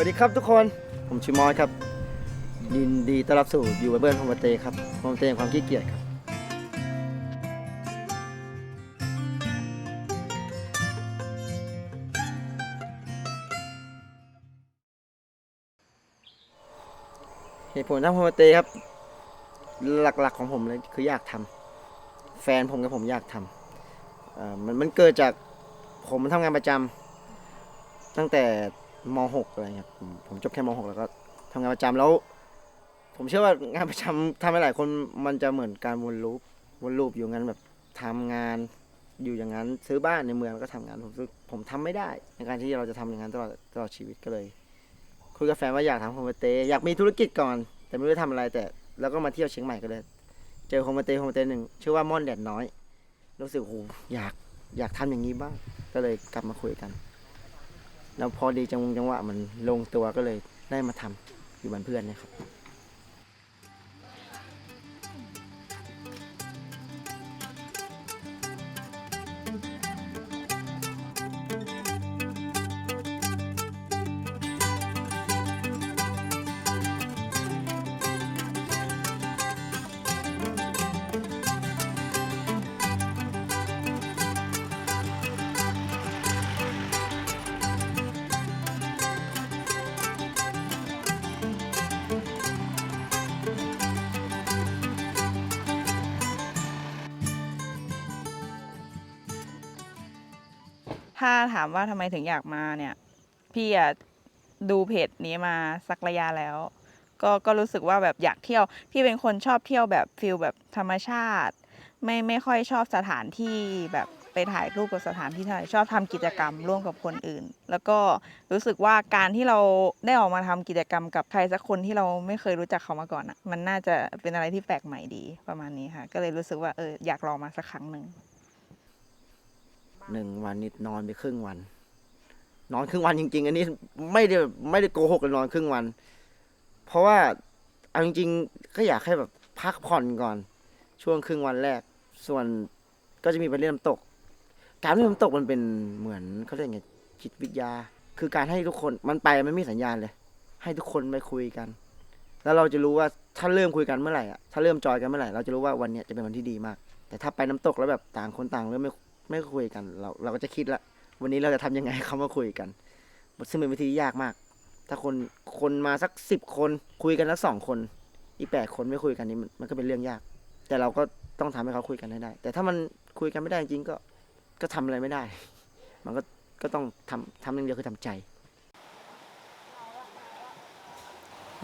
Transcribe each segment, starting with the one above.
วัสดีครับทุกคน ผมชื่อมอสครับยินดีต้อนรับสู่อยู่กับเบิร์นโฮมเตย์ครับโฮมเตย์แห่งความขี้เกียจครับ เหตุผลทำโฮมเตย์ครับ หลักๆของผมเลยคืออยากทำแฟนผมกับผมอยากทำเอ่อมันมันเกิดจากผมทำงานประจำตั้งแต่ ม .6 อะไรเงี้ยผมผมจบแค่ม .6 แล้วก็ทำงานประจำแล้ว ผมเชื่อว่างานประจำทำให้หลายคนมันจะเหมือนการวนลูปวนลูปอยู่งั้นแบบทำงานอยู่อย่างนั้นซื้อบ้านในเมืองแล้วก็ทำงานผมรู้ผมทำไม่ได้ ในการที่เราจะทำอย่างนั้นตลอดตลอดชีวิตก็เลย คุยกับแฟนว่าอยากทำโฮมสเตย์อยากมีธุรกิจก่อน แต่ไม่รู้จะทำอะไรแต่ แล้วก็มาเที่ยวเชียงใหม่ก็เลย เจอโฮมสเตย์โฮมสเตย์หนึ่งชื่อว่าม่อนแดดน้อย รู้สึกโหอยากอยากทำอย่างนี้บ้างก็เลยกลับมาคุยกัน แล้วพอดีจังจังหวะมันลงตัวก็เลยได้มาทำอยู่บ้านเพื่อนเนี่ยครับ ถ้าถามว่าทำไมถึงอยากมาเนี่ย พี่อะดูเพจนี้มาสักระยะแล้ว ก็ก็รู้สึกว่าแบบอยากเที่ยว พี่เป็นคนชอบเที่ยวแบบฟิลแบบธรรมชาติ ไม่ไม่ค่อยชอบสถานที่แบบไปถ่ายรูปกับสถานที่เท่าไหร่ชอบทำกิจกรรมร่วมกับคนอื่น แล้วก็รู้สึกว่าการที่เราได้ออกมาทำกิจกรรมกับใครสักคนที่เราไม่เคยรู้จักเขามาก่อนอะมันน่าจะเป็นอะไรที่แปลกใหม่ดีประมาณนี้ค่ะ ก็เลยรู้สึกว่าเอออยากลองมาสักครั้งหนึ่ง หนึ่งวันนี่นอนไปครึ่งวัน นอนครึ่งวันจริง ๆ อันนี้ไม่ได้ไม่ได้โกหกเลยนอนครึ่งวัน เพราะว่าเอาจริงๆก็อยากให้แบบพักผ่อนก่อน ช่วงครึ่งวันแรก ส่วนก็จะมีไปเล่นน้ำตก การเล่นน้ำตกมันเป็นเหมือนเขาเรียกไงจิตวิทยา คือการให้ทุกคนมันไปมันไม่มีสัญญาณเลย ให้ทุกคนไปคุยกัน แล้วเราจะรู้ว่าถ้าเริ่มคุยกันเมื่อไหร่อะถ้าเริ่มจอยกันเมื่อไหร่เราจะรู้ว่าวันเนี้ยจะเป็นวันที่ดีมาก แต่ถ้าไปน้ำตกแล้วแบบต่างคนต่างเริ่มไม่ ไม่คุยกัน เราเราก็จะคิดละวันนี้เราจะทำยังไงเขามาคุยกัน ซึ่งเป็นวิธีที่ยากมาก ถ้าคนคนมาสักสิบคนคุยกันแล้วสองคน อีกแปดคนไม่คุยกันนี่มันมันก็เป็นเรื่องยาก แต่เราก็ต้องทำให้เขาคุยกันให้ได้ แต่ถ้ามันคุยกันไม่ได้จริงก็ก็ทำอะไรไม่ได้ มันก็ก็ต้องทำทำอย่างเดียวคือทำใจ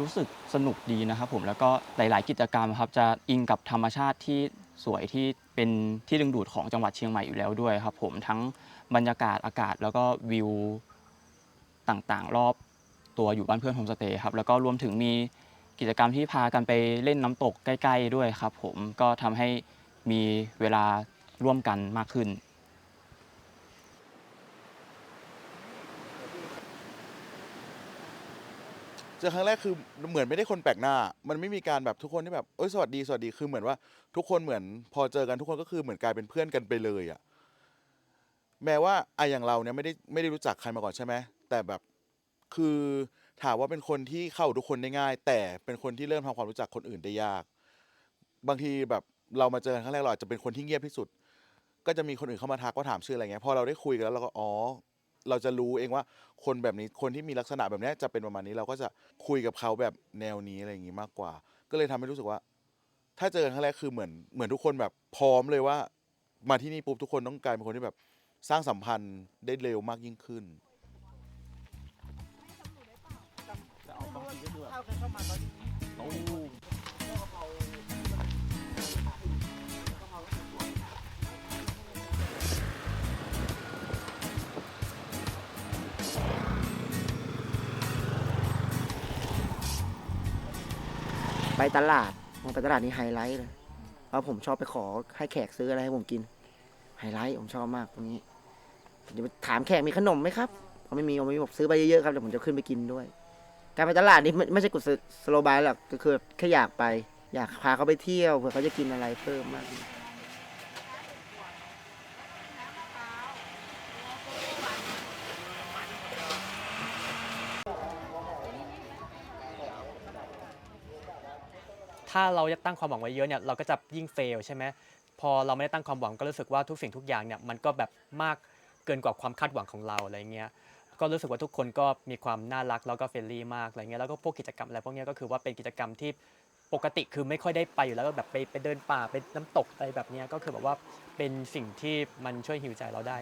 รู้สึกสนุกดีนะครับผมแล้วก็หลาย ๆ กิจกรรมครับจะอิงกับธรรมชาติที่สวยที่ เป็นที่ดึงดูดของจังหวัดเชียงใหม่อยู่แล้วด้วยครับ ผมทั้งบรรยากาศอากาศแล้วก็วิวต่างๆ รอบตัวอยู่บ้านเพื่อนโฮมสเตย์ครับแล้วก็รวมถึงมีกิจกรรมที่พากันไปเล่นน้ำตกใกล้ ๆ ด้วยครับ ผมก็ทำให้มีเวลาร่วมกันมากขึ้น จอครั้งแรกคือเหมือนไม่ได้คนแปลกหน้า มันไม่มีการแบบทุกคนที่แบบเอ้ยสวัสดีสวัสดีคือเหมือนว่า ทุกคนเหมือน พอเจอกันทุกคนก็คือเหมือนกลายเป็นเพื่อนกันไปเลยอะแม้ว่าไอะอย่างเราเนี่ยไม่ได้ไม่ได้รู้จักใครมาก่อนใช่ไหมแต่แบบคือถามว่าเป็นคนที่เข้าทุกคนได้ง่าย แต่เป็นคนที่เริ่มทำความรู้จักคนอื่นได้ยาก บางทีแบบเรามาเจอกันครั้งแรกเราอาจจะเป็นคนที่เงียบที่สุด ก็จะมีคนอื่นเข้ามาทักว่าถามชื่ออะไรเงี้ยพอเราได้คุยกันแล้วเราก็อ๋อ เราจะรู้เองว่าคนแบบนี้คนที่มีลักษณะแบบเนี้ยจะเป็นประมาณนี้เราก็จะคุยกับเขาแบบแนวนี้อะไรอย่างงี้มากกว่า ก็เลยทำให้รู้สึกว่า ถ้าเจอกันครั้งแรกคือเหมือนเหมือนทุกคนแบบพร้อมเลยว่า มาที่นี่ปุ๊บทุกคนต้องกลายเป็นคนที่แบบสร้างสัมพันธ์ได้เร็วมากยิ่งขึ้น ไปตลาดมองไปตลาดนี่ไฮไลท์เลยเพราะผมชอบไปขอให้แขกซื้ออะไรให้ผมกิน ไฮไลท์ผมชอบมากตรงนี้ผมจะถามแขกมีขนมไหมครับพอไม่มีผมไม่บอกซื้อไปเยอะๆครับเดี๋ยวผมจะขึ้นไปกินด้วย การไปตลาดนี่ไม่ไม่ใช่กุศสโลบายหรอกก็คือแค่อยากไป อยากพาเขาไปเที่ยวเผื่อเขาจะกินอะไรเพิ่มมาก ถ้าเราตั้งความหวังไว้เยอะเนี่ยเราก็จะยิ่งเฟลใช่ไหมพอเราไม่ได้ตั้งความหวังก็รู้สึกว่าทุกสิ่งทุกอย่างเนี่ยมันก็แบบมากเกินกว่าความคาดหวังของเราอะไรเงี้ยก็รู้สึกว่าทุกคนก็มีความน่ารักแล้วก็เฟรนลี่มากอะไรเงี้ยแล้วก็พวกกิจกรรมอะไรพวกเนี้ยก็คือว่าเป็นกิจกรรมที่ปกติคือไม่ค่อยได้ไปอยู่แล้วก็แบบไปไปเดินป่าไปน้ำตกอะไรแบบเนี้ยก็คือแบบว่าเป็นสิ่งที่มันช่วยฮิวใจเราได้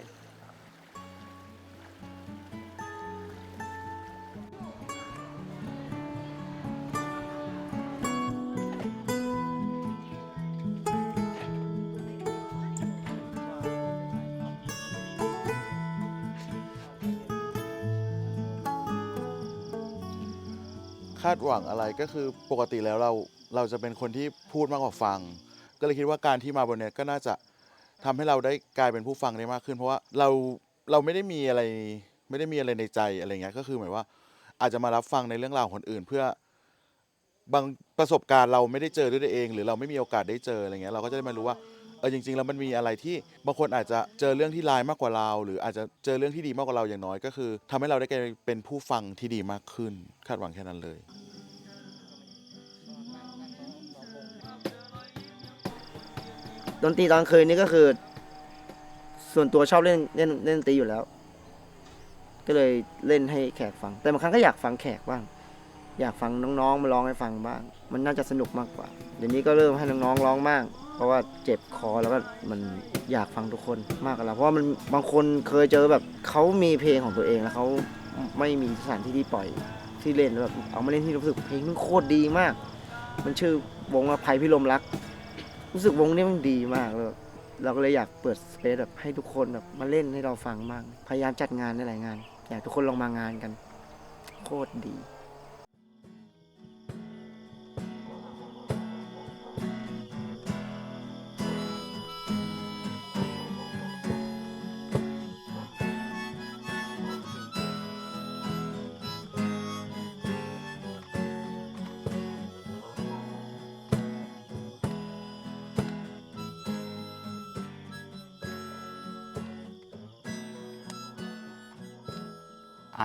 าดหวังอะไรก็คือปกติแล้วเราเราจะเป็นคนที่พูดมากกว่าฟัง ก็เลยคิดว่าการที่มาบนเนี้ยก็น่าจะทำให้เราได้กลายเป็นผู้ฟังได้มากขึ้น เพราะว่าเราเราไม่ได้มีอะไรไม่ได้มีอะไรในใจอะไรเงี้ยก็คือหมายว่าอาจจะมารับฟังในเรื่องราวคนอื่น เพื่อบางประสบการณ์เราไม่ได้เจอด้วยตัวเอง หรือเราไม่มีโอกาสได้เจออะไรเงี้ยเราก็จะได้มารู้ว่า เออจริงๆแล้วมันมีอะไรที่บางคนอาจจะเจอเรื่องที่ร้ายมากกว่าเรา หรืออาจจะเจอเรื่องที่ดีมากกว่าเราอย่างน้อยก็คือทำให้เราได้กลายเป็นผู้ฟังที่ดีมากขึ้น คาดหวังแค่นั้นเลย ดนตรีตอนคืนนี่ก็คือ ส่วนตัวชอบเล่นเล่นเล่นดนตรีอยู่แล้ว ก็เลยเล่นให้แขกฟัง แต่บางครั้งก็อยากฟังแขกบ้าง อยากฟังน้องๆมาร้องให้ฟังบ้าง มันน่าจะสนุกมากกว่า เดี๋ยวนี้ก็เริ่มให้น้องๆร้องมากเพราะว่าเจ็บคอแล้วก็มันอยากฟังทุกคนมากกว่าเราเพราะว่ามันบางคนเคยเจอแบบเขามีเพลงของตัวเองแล้วเขาไม่มีสถานที่ที่ปล่อยที่เล่นแล้วแบบเอามาเล่นที่รู้สึกเพลงมันโคตรดีมาก มันชื่อวงว่าภัยพิรมรัก รู้สึกวงนี้มันดีมากเลยเราก็เลยอยากเปิดสเปซแบบให้ทุกคนแบบมาเล่นให้เราฟังบ้าง พยายามจัดงานในหลายงาน อยากทุกคนลองมางานกัน โคตรดี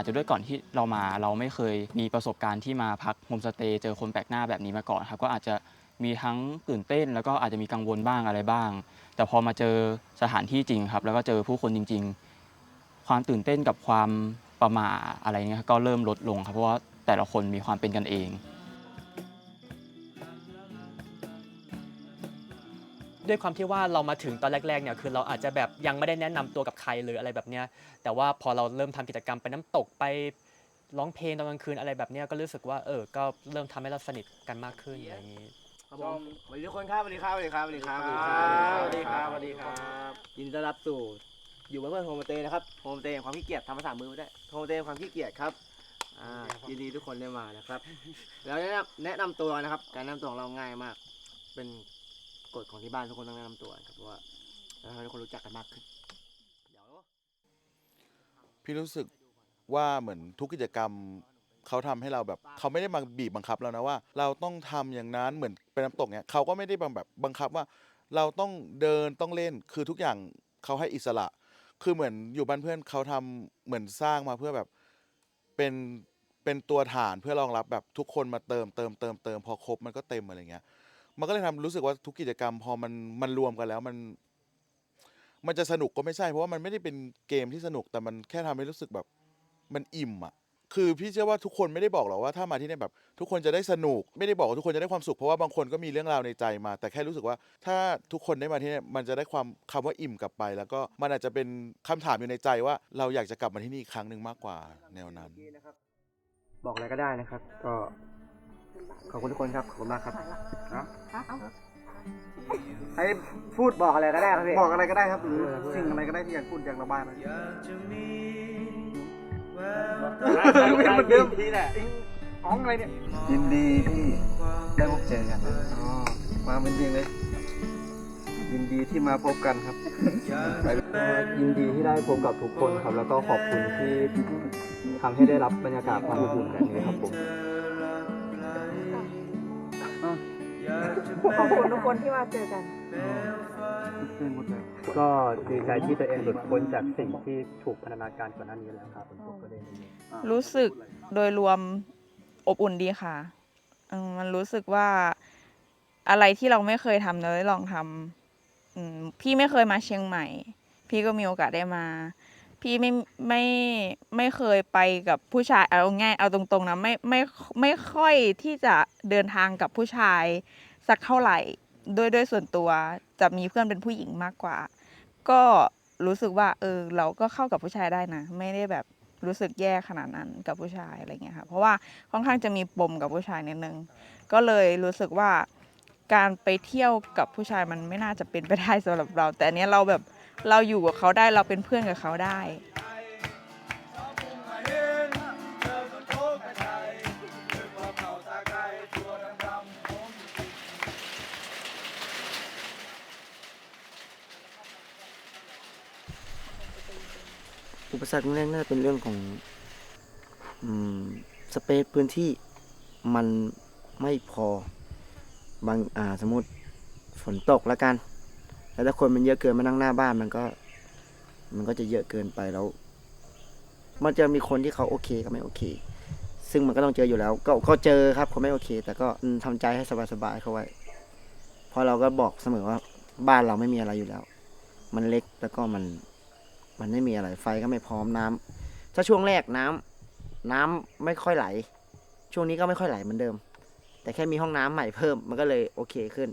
จะด้วยก่อนที่เรามาเราไม่เคยมีประสบการณ์ที่มาพักโฮมสเตย์เจอคนแปลกหน้าแบบนี้มาก่อนครับก็อาจจะมีทั้งตื่นเต้น แล้วก็อาจจะมีกังวลบ้างอะไรบ้าง แต่พอมาเจอสถานที่จริงครับ แล้วก็เจอผู้คนจริง ๆ ความตื่นเต้นกับความประหม่าอะไรเงี้ยก็เริ่มลดลงครับเพราะว่าแต่ละคนมีความเป็นกันเอง ด้วยความที่ว่าเรามาถึงตอนแรกๆเนี่ยคือเราอาจจะแบบยังไม่ได้แนะนำตัวกับใครเลยอะไรแบบเนี้ยแต่ว่าพอเราเริ่มทำกิจกรรมไปน้ำตกไปร้องเพลงตอนกลางคืนอะไรแบบเนี้ยก็รู้สึกว่าเออก็เริ่มทำให้เราสนิทกันมากขึ้นอะไรอย่างนี้ ครับผมสวัสดีทุกคนครับสวัสดีครับสวัสดีครับสวัสดีครับสวัสดีครับสวัสดีครับ ยินดีต้อนรับสู่อยู่กับเพื่อนโฮมสเตย์นะครับโฮมสเตย์แห่งความขี้เกียจทำภาษามือไม่ได้โฮมสเตย์แห่งความขี้เกียจครับอ่ายินดีทุกคนได้มานะครับ แล้วแนะนำแนะนำตัวนะครับ การแนะนำตัวของเราง่ายมาก เป็น กฎของที่บ้านทุกคนต้องแนะนำตัวครับเพราะว่าทำให้ทุกคนรู้จักกันมากขึ้นเดี๋ยวพี่รู้สึกว่าเหมือนทุกกิจกรรมเขาทำให้เราแบบเขาไม่ได้มาบีบบังคับเรานะว่า เราต้องทำอย่างนั้นเหมือนเป็นน้ำตกเนี่ยเขาก็ไม่ได้บังแบบบังคับว่า เราต้องเดินต้องเล่นคือทุกอย่างเขาให้อิสระ คือเหมือนอยู่บ้านเพื่อนเขาทำเหมือนสร้างมาเพื่อแบบเป็นเป็นตัวฐานเพื่อรองรับแบบทุกคนมาเติมเติมเติมเติมพอครบมันก็เต็มอะไรเงี้ย มันก็เลยทำรู้สึกว่าทุกกิจกรรมพอมันมันรวมกันแล้วมัน มันจะสนุกก็ไม่ใช่เพราะว่ามันไม่ได้เป็นเกมที่สนุกแต่มันแค่ทำให้รู้สึกแบบมันอิ่มอะ คือพี่เชื่อว่าทุกคนไม่ได้บอกหรอกว่าถ้ามาที่นี่แบบ ทุกคนจะได้สนุกไม่ได้บอกว่าทุกคนจะได้ความสุขเพราะว่าบางคนก็มีเรื่องราวในใจมา แต่แค่รู้สึกว่าถ้าทุกคนได้มาที่นี่มันจะได้ความคำว่าอิ่มกลับไป แล้วก็มันอาจจะเป็นคำถามอยู่ในใจว่า เราอยากจะกลับมาที่นี่อีกครั้งหนึ่งมากกว่าแนวนั้น บอกอะไรก็ได้นะครับ ก็ ขอบคุณทุกคนครับ ขอบคุณมากครับให้พูดบอกอะไรก็ได้ครับพี่ บอกอะไรก็ได้ครับหรือสิ่งอะไรก็ได้ที่อยากพูดอยากระบายมาเป็นเหมือนเดิมทีแหละอ๋องอะไรเนี่ย ยินดีที่ได้พบเจอกันอ๋อมาเป็นจริงเลย ยินดีที่มาพบกันครับ ยินดีที่ได้พบกับทุกคนครับ แล้วก็ขอบคุณที่ทำให้ได้รับบรรยากาศความอบอุ่นแบบนี้ครับผม ขอบคุณทุกคนที่มาเจอกัน ก็ดีใจที่ตัวเองหลุดพ้นจากสิ่งที่ถูกพันธนาการก่อนหน้านี้แล้วครับผมก็ได้รู้สึกโดยรวมอบอุ่นดีค่ะเออมันรู้สึกว่าอะไรที่เราไม่เคยทำเราได้ลองทำอืมพี่ไม่เคยมาเชียงใหม่ พี่ก็มีโอกาสได้มา พี่ไม่ไม่ไม่เคยไปกับผู้ชายเอาง่ายเอาตรงๆนะไม่ไม่ไม่ค่อยที่จะเดินทางกับผู้ชาย สักเท่าไหร่ด้วยด้วยส่วนตัวจะมีเพื่อนเป็นผู้หญิงมากกว่า ก็รู้สึกว่าเออเราก็เข้ากับผู้ชายได้นะ ไม่ได้แบบรู้สึกแย่ขนาดนั้นกับผู้ชายอะไรเงี้ยค่ะเพราะว่าค่อนข้างจะมีปมกับผู้ชายนิดนึง ก็เลยรู้สึกว่าการไปเที่ยวกับผู้ชายมันไม่น่าจะเป็นไปได้สำหรับเรา แต่อันเนี้ยเราแบบเราอยู่กับเขาได้เราเป็นเพื่อนกับเขาได้ อุปสรรคแรกน่าจะเป็นเรื่องของอสเปซพื้นที่มันไม่พอบางอ่าสมมติฝนตกแล้วกัน แล้วถ้าคนมันเยอะเกินมานั่งหน้าบ้านมันก็ มันก็จะเยอะเกินไปแล้ว มันจะมีคนที่เขาโอเคก็ไม่โอเค ซึ่งมันก็ต้องเจออยู่แล้ว ก็ก็เจอครับเขาไม่โอเค แต่ก็อืมทำใจให้สบายๆเขาไว้เพราะเราก็บอกเสมอว่าบ้านเราไม่มีอะไรอยู่แล้ว มันเล็กแล้วก็มัน มันไม่มีอะไรไฟก็ไม่พร้อมน้ำถ้าช่วงแรกน้ำน้ำไม่ค่อยไหล ช่วงนี้ก็ไม่ค่อยไหลเหมือนเดิม แต่แค่มีห้องน้ำใหม่เพิ่มมันก็เลยโอเคขึ้น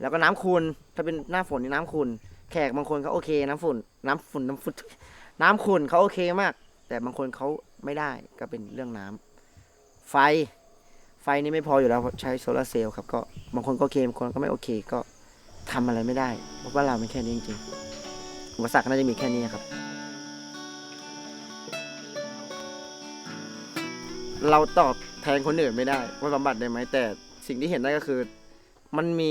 แล้วก็น้ำขุนถ้าเป็นหน้าฝนนี่น้ำขุนแขกบางคนเขาโอเค น้ำฝุ่น น้ำฝุ่นน้ำฝุ่นน้ำขุนเขาโอเคมาก แต่บางคนเขาไม่ได้ก็เป็นเรื่องน้ำไฟไฟนี่ไม่พออยู่แล้วใช้โซลาร์เซลล์ครับก็บางคนก็โอเคบางคนก็ไม่โอเคก็ทำอะไรไม่ได้ เพราะว่าเราเป็นแค่นี้จริงๆ อุปสรรคน่าจะมีแค่นี้ครับ เราตอบแทนคนอื่นไม่ได้ว่าบำบัดได้ไหมแต่สิ่งที่เห็นได้ก็คือ มันมี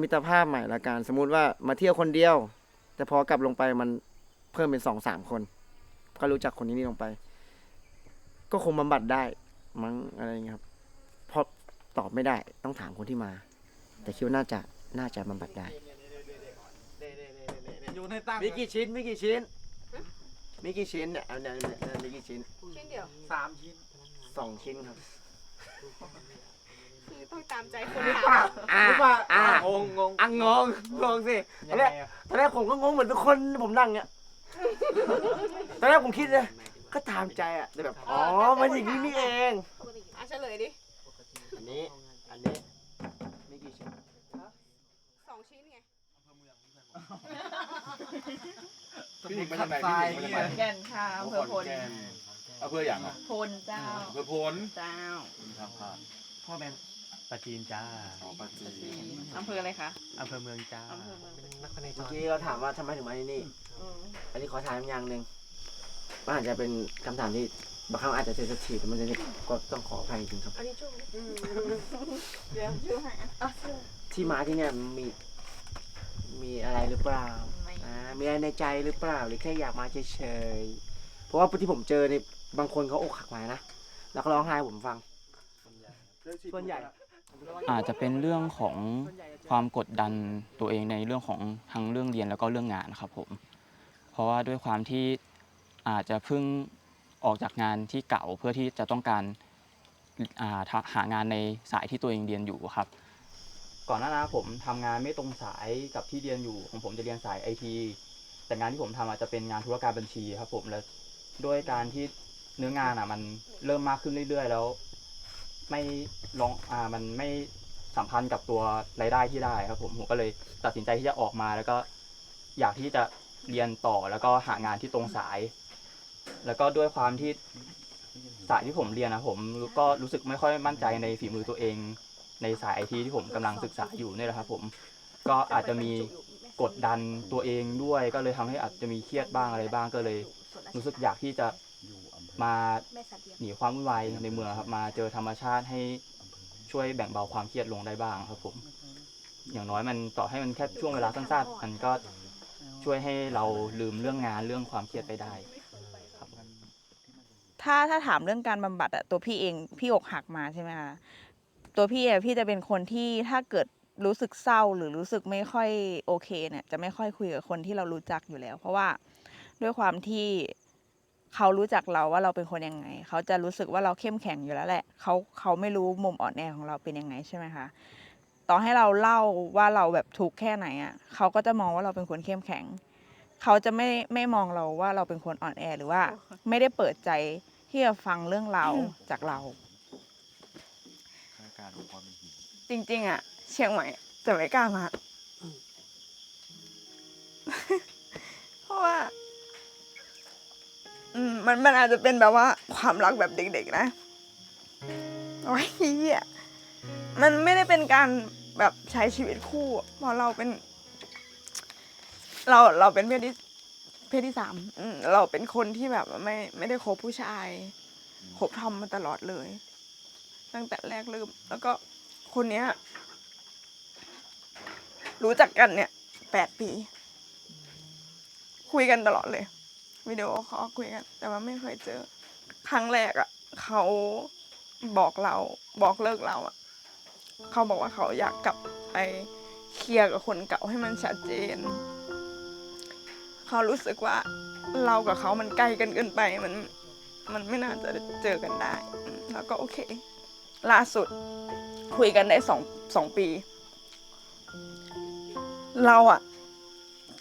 มิตรภาพใหม่ละกันสมมุติว่ามาเที่ยวคนเดียว แต่พอกลับลงไปมันเพิ่มเป็นสองสามคน ก็รู้จักคนนี้นี่ลงไป ก็คงบำบัดได้มั้งอะไรเงี้ยครับเพราะตอบไม่ได้ต้องถามคนที่มา แต่คิดว่าน่าจะน่าจะบำบัดได้ ในตั้งมีกี่ชิ้นมีกี่ชิ้นมีกี่ชิ้นเนี่ยเอาเนี่ยเนี่ยเนี่ยมีกี่ชิ้นชิ้นเดียวสามชิ้นสองชิ้นครับ คือต้องตามใจคนหรือถามเปล่าหรือเปล่าอ่า งงงงอะงงงงสิตอนแรกตอนแรกผมก็งงเหมือนทุกคนผมนั่งเนี่ยตอนแรกผมคิดเลยก็ตามใจอะแต่แบบอ๋อมันอย่างนี้นี่เอง อะเฉลยดิอันนี้อันนี้ มีกี่ชิ้น สองชิ้นไง พี่หนิงมาจากไหนทรายพี่หนิงเงี้มาจากไหน แก่นค่ะอำเภอพลเอาเพื่ออย่างอะพลเจ้า เพื่อผลเจ้าพ่อแบงปาจีนจ้าอ๋อปาจีนอำเภออะไรคะอำเภอเมืองจ้าอำเภอเมืองนักพนันจเมื่อรกี้เราถามว่าทำไมถึงมาที่นี่อันนี้ขอถามอย่างหนึ่งมันอาจจะเป็นคำถามที่บางครั้งอาจจะเซนซิทีฟแต่มันจะก็ต้องขออภัยจริงๆครับเดี๋ยวชื่อให้อะที่มาที่เนี่ยมี มีอะไรหรือเปล่าไม่อ่ามีอะไรในใจหรือเปล่า หรือแค่อยากมาเฉยๆเพราะว่าที่ผมเจอนี่บางคนเขาอกหักมานะแล้วก็ร้องไห้ให้ผมฟังส่วนใหญ่อาจจะเป็นเรื่องของความกดดันตัวเองในเรื่องของทั้งเรื่องเรียนแล้วก็เรื่องงานครับผม เพราะว่าด้วยความที่อาจจะเพิ่งออกจากงานที่เก่าเพื่อที่จะต้องการอ่าทะหางานในสายที่ตัวเองเรียนอยู่ครับ ก่อนหน้านั้นผมทำงานไม่ตรงสายกับที่เรียนอยู่ของผมจะเรียนสายไอทีแต่งานที่ผมทำอาจจะเป็นงานธุรการบัญชีครับ ผมและด้วยการที่เนื้องานอะ มันเริ่มมากขึ้นเรื่อย ๆ แล้ว ไม่ลองอ่ามันไม่สัมพันธ์กับตัวรายได้ที่ได้ครับ ผมผมก็เลยตัดสินใจที่จะออกมา แล้วก็อยากที่จะเรียนต่อแล้วก็หางานที่ตรงสาย แล้วก็ด้วยความที่สายที่ผมเรียนนะผมก็รู้สึกไม่ค่อยมั่นใจในฝีมือตัวเอง ในสายไอทีที่ผมกำลังศึกษาอยู่เนี่ยแหละครับผมก็อาจจะมีกดดันตัวเองด้วย ก็เลยทำให้อาจจะมีเครียดบ้างอะไรบ้างก็เลย รู้สึกอยากที่จะมาหนีความวุ่นวายในเมืองครับมาเจอธรรมชาติให้ช่วยแบ่งเบาความเครียดลงได้บ้างครับผม อย่างน้อยมันต่อให้มันแค่ช่วงเวลาสั้นๆมันก็ช่วยให้เราลืมเรื่องงานเรื่องความเครียดไปได้ครับถ้าถ้าถามเรื่องการบำบัดอะตัวพี่เองพี่อกหักมาใช่ไหมคะ ตัวพี่อะพี่จะเป็นคนที่ถ้าเกิดรู้สึกเศร้าหรือรู้สึกไม่ค่อยโอเคเนี่ยจะไม่ค่อยคุยกับคนที่เรารู้จักอยู่แล้ว เพราะว่าด้วยความที่เขารู้จักเราว่าเราเป็นคนยังไง เขาจะรู้สึกว่าเราเข้มแข็งอยู่แล้วแหละเขาเขาไม่รู้มุมอ่อนแอของเราเป็นยังไงใช่ไหมคะต่อให้เราเล่าว่าเราแบบทุกข์แค่ไหนอะเขาก็จะมองว่าเราเป็นคนเข้มแข็ง เขาจะไม่ไม่มองเราว่าเราเป็นคนอ่อนแอหรือว่า ไม่ได้เปิดใจที่จะฟังเรื่องราวจากเรา จริง ๆ อะ เชียงใหม่จะไม่กล้ามา เพราะว่า อืม มันมันอาจจะเป็นแบบว่า ความรักแบบเด็กๆ นะโอ้ยเหี้ยมันไม่ได้เป็นการแบบใช้ชีวิตคู่เพราะเราเป็น เราเราเป็นเพศที่เพศที่สามอืมเราเป็นคนที่แบบว่าไม่ไม่ได้คบผู้ชายคบทอมมาตลอดเลย ตั้งแต่แรกเริ่ม แล้วก็คนเนี้ย รู้จักกันเนี่ยแปดปี คุยกันตลอดเลย วิดีโอคอลคุยกัน แต่ว่าไม่เคยเจอ ครั้งแรกอะ่ะ เขาบอกเราบอกเลิกเราอะ่ะ เขาบอกว่าเขาอยากกลับไปเคลียร์กับคนเก่าให้มันชัดเจน เขารู้สึกว่าเรากับเขามันใกล้กันเกินไปมันมันไม่น่าจะเจอกันได้ แล้วก็โอเค ล่าสุด คุยกันได้สองสองปี เราอะ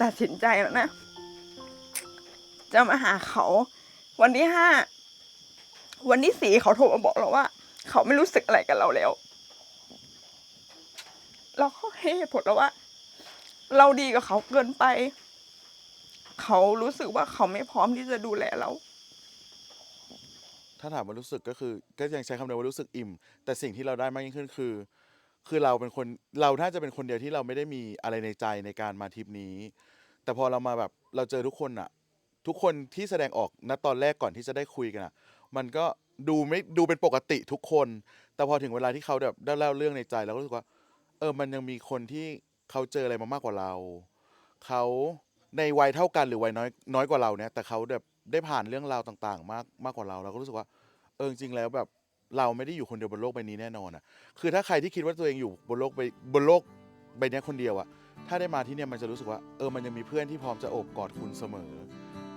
ตัดสินใจแล้วนะ จะมาหาเขา วันที่ห้าวันที่สี่เขาโทรมาบอกเราว่า เขาไม่รู้สึกอะไรกับเราแล้ว เราก็ให้เหตุผลแล้วว่า เราดีกับเขาเกินไป เขารู้สึกว่าเขาไม่พร้อมที่จะดูแลเรา ถ้าถามว่ารู้สึกก็คือก็ยังใช้คำเดียวว่ารู้สึกอิ่ม แต่สิ่งที่เราได้มากยิ่งขึ้นคือ คือเราเป็นคนเราน่าจะเป็นคนเดียวที่เราไม่ได้มีอะไรในใจในการมาทริปนี้ แต่พอเรามาแบบเราเจอทุกคนอะทุกคนที่แสดงออกณตอนแรกก่อนที่จะได้คุยกันอะมันก็ดูไม่ดูเป็นปกติทุกคน แต่พอถึงเวลาที่เขาแบบได้เล่าเรื่องในใจเราก็รู้สึกว่า เออมันยังมีคนที่เขาเจออะไรมามากกว่าเรา เขาในวัยเท่ากันหรือวัยน้อยน้อยกว่าเราเนี่ย แต่เขาแบบ ได้ผ่านเรื่องราวต่าง ๆ มากมากกว่าเราเราก็รู้สึกว่า เออจริงๆแล้วแบบเราไม่ได้อยู่คนเดียวบนโลกใบนี้แน่นอนอะ คือถ้าใครที่คิดว่าตัวเองอยู่บนโลกใบบนโลกใบนี้คนเดียวอะ ถ้าได้มาที่เนี่ยมันจะรู้สึกว่าเออมันยังมีเพื่อนที่พร้อมจะโอบกอดคุณเสมอ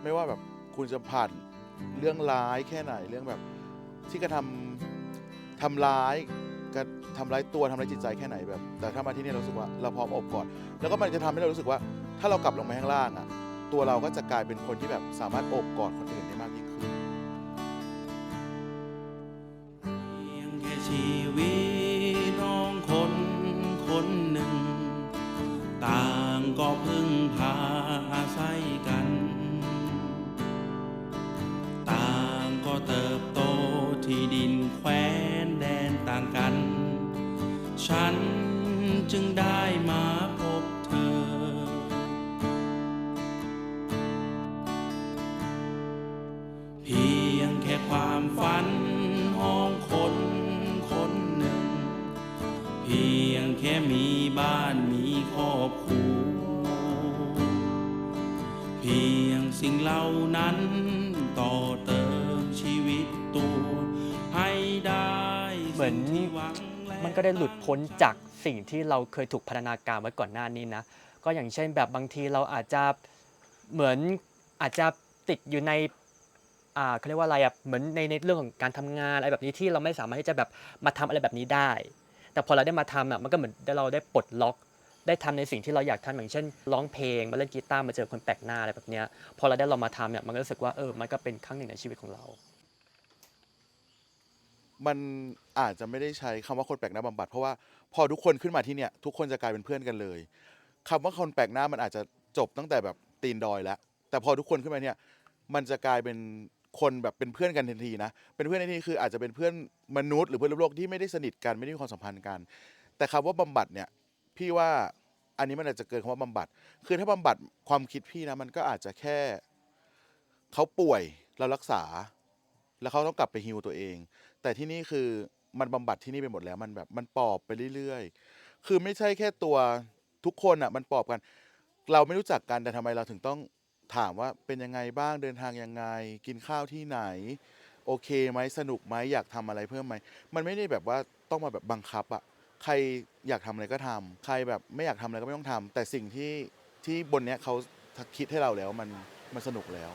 ไม่ว่าแบบคุณจะผ่านเรื่องร้ายแค่ไหนเรื่องแบบที่กระทำทำร้ายกระทำร้ายตัวทำร้ายจิตใจแค่ไหนแบบ แต่ถ้ามาที่นี่เรารู้สึกว่าเราพร้อมโอบกอด แล้วก็มันจะทำให้เรารู้สึกว่า ถ้าเรากลับลงไปข้างล่างอะ ตัวเราก็จะกลายเป็นคนที่แบบสามารถโอบกอดคนอื่น สิ่งเหล่านั้นต่อเติมชีวิตตัวให้ได้เหมือนที่มันก็ได้หลุดพ้นจากสิ่งที่เราเคยถูกพัฒนาการไว้ก่อนหน้านี้นะ ก็อย่างเช่นแบบบางทีเราอาจจะเหมือนอาจจะติดอยู่ในอ่าเขาเรียกว่าอะไรอะเหมือนในในเรื่องของการทำงานอะไรแบบนี้ที่เราไม่สามารถที่จะแบบมาทำอะไรแบบนี้ได้ แต่พอเราได้มาทำอะมันก็เหมือนเราได้ปลดล็อก ได้ทำในสิ่งที่เราอยากทำอย่างเช่น ร้องเพลงมาเล่นกีตาร์มาเจอคนแปลกหน้าอะไรแบบเนี้ยพอเราได้ลองมาทำเนี่ยมันก็รู้สึกว่าเออมันก็เป็นครั้งหนึ่งในชีวิตของเรา มันอาจจะไม่ได้ใช้คำว่าคนแปลกหน้าบำบัด เพราะว่าพอทุกคนขึ้นมาที่เนี่ยทุกคนจะกลายเป็นเพื่อนกันเลยคำว่าคนแปลกหน้ามันอาจจะจบตั้งแต่แบบตีนดอยแล้ว แต่พอทุกคนขึ้นมาเนี่ยมันจะกลายเป็นคนแบบเป็นเพื่อนกันทันทีนะ เป็นเพื่อนในที่นี้คืออาจจะเป็นเพื่อนมนุษย์หรือเพื่อนร่วมโลกที่ไม่ได้สนิทกันไม่ได้มีความสัมพันธ์กัน แต่คำว่าบำบัดเนี่ย พี่ว่าอันนี้มันอาจจะเกินคำว่าบำบัด คือถ้าบำบัดความคิดพี่นะมันก็อาจจะแค่เขาป่วยเรารักษา แล้วเขาต้องกลับไปฮิวตัวเอง แต่ที่นี่คือมันบำบัดที่นี่ไปหมดแล้วมันแบบมันปอบไปเรื่อยๆ คือไม่ใช่แค่ตัวทุกคนอะมันปอบกัน เราไม่รู้จักกันแต่ทำไมเราถึงต้องถามว่าเป็นยังไงบ้างเดินทางยังไง กินข้าวที่ไหน โอเคไหมสนุกไหมอยากทำอะไรเพิ่มไหมมันไม่ได้แบบว่าต้องมาแบบบังคับอะ ใครอยากทำอะไรก็ทำใครแบบไม่อยากทำอะไรก็ไม่ต้องทำแต่สิ่งที่ที่บนเนี้ยเขาคิดให้เราแล้วมันมันสนุกแล้ว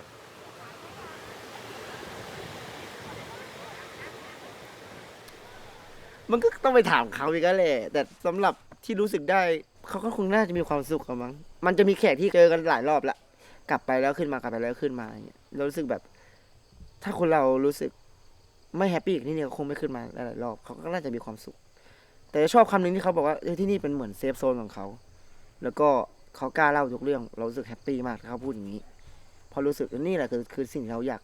มันก็ต้องไปถามเขาอีกแล้วแหละ แต่สำหรับที่รู้สึกได้เขาก็คงน่าจะมีความสุขกันมั้ง มันจะมีแขกที่เจอกันหลายรอบละ กลับไปแล้วขึ้นมากลับไปแล้วขึ้นมาเงี้ยเรารู้สึกแบบ ถ้าคนเรารู้สึกไม่แฮปปี้กับที่นี่เขาคงไม่ขึ้นมาหลายรอบ เขาก็น่าจะมีความสุข แต่ชอบคำหนึงที่เขาบอกว่าเออที่นี่เป็นเหมือนเซฟโซนของเขา แล้วก็เขากล้าเล่าทุกเรื่อง เรารู้สึกแฮปปี้มากที่เขาพูดอย่างนี้เพราะรู้สึกว่านี่แหละคือคือสิ่งที่เราอยาก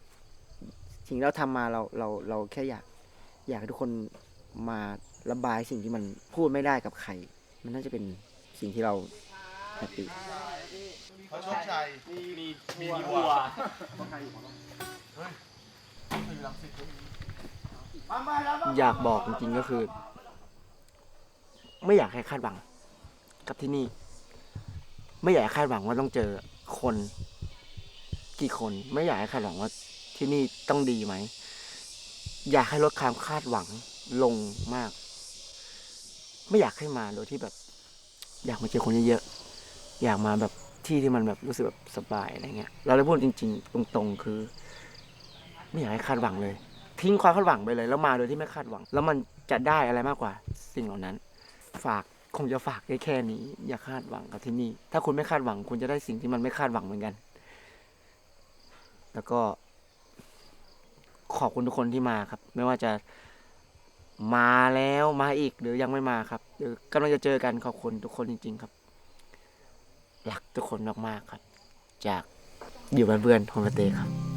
สิ่งที่เราทำมาเราเราเราแค่อยาก อยากให้ทุกคนมาระบายสิ่งที่มันพูดไม่ได้กับใคร มันน่าจะเป็นสิ่งที่เราแฮปปี้เขาชอบชัยอยากบอกจริงๆก็คือ ไม่อยากให้คาดหวัง กับที่นี่ ไม่อยากคาดหวังว่าต้องเจอคน กี่คน ไม่อยากให้คาดหวังว่าที่นี่ต้องดีไหม อยากให้ลดความคาดหวังลงมาก ไม่อยากให้มาโดยที่แบบ อยากมาเจอคนเยอะๆอยากมาแบบที่ที่มันแบบรู้สึกแบบสบายอะไรเงี้ย เราเลยพูดจริง ๆ ตรงๆ คือ ไม่อยากให้คาดหวังเลย ทิ้งความคาดหวังไปเลย แล้วมาโดยที่ไม่คาดหวัง แล้วมันจะได้อะไรมากกว่าสิ่งเหล่านั้น ฝากคงจะฝากแค่แค่นี้ อย่าคาดหวังกับที่นี่ ถ้าคุณไม่คาดหวัง คุณจะได้สิ่งที่มันไม่คาดหวังเหมือนกัน แล้วก็ ขอบคุณทุกคนที่มาครับ ไม่ว่าจะมาแล้วมาอีกหรือยังไม่มาครับหรือกำลังจะเจอกันขอบคุณทุกคนจริง ๆ ครับรักทุกคนมากๆครับ จากอยู่บ้านเพื่อนโฮมสเตย์ครับ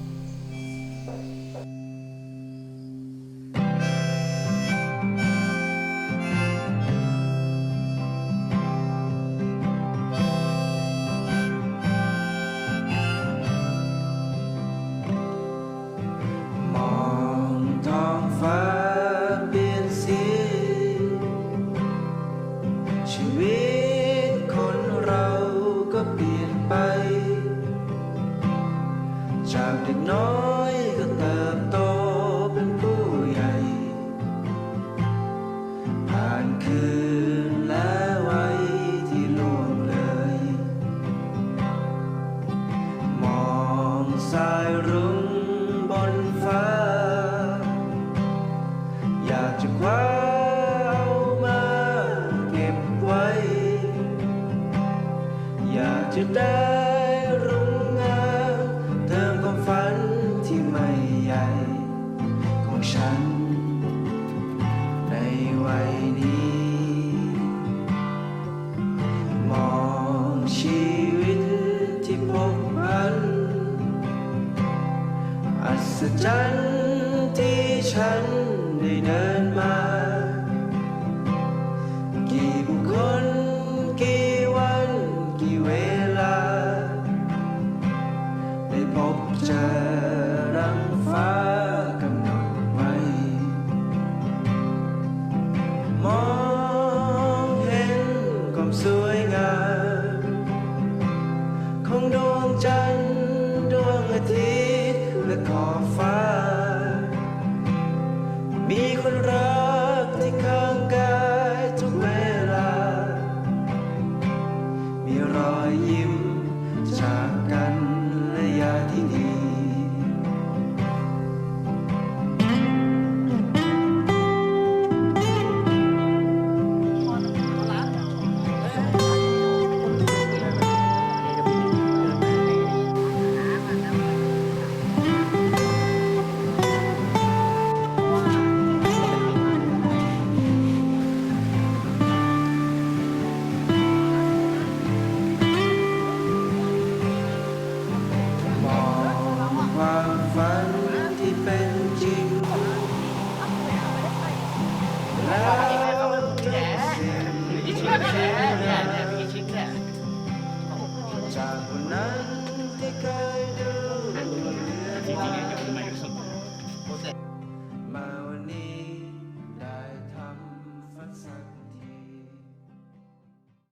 ผ่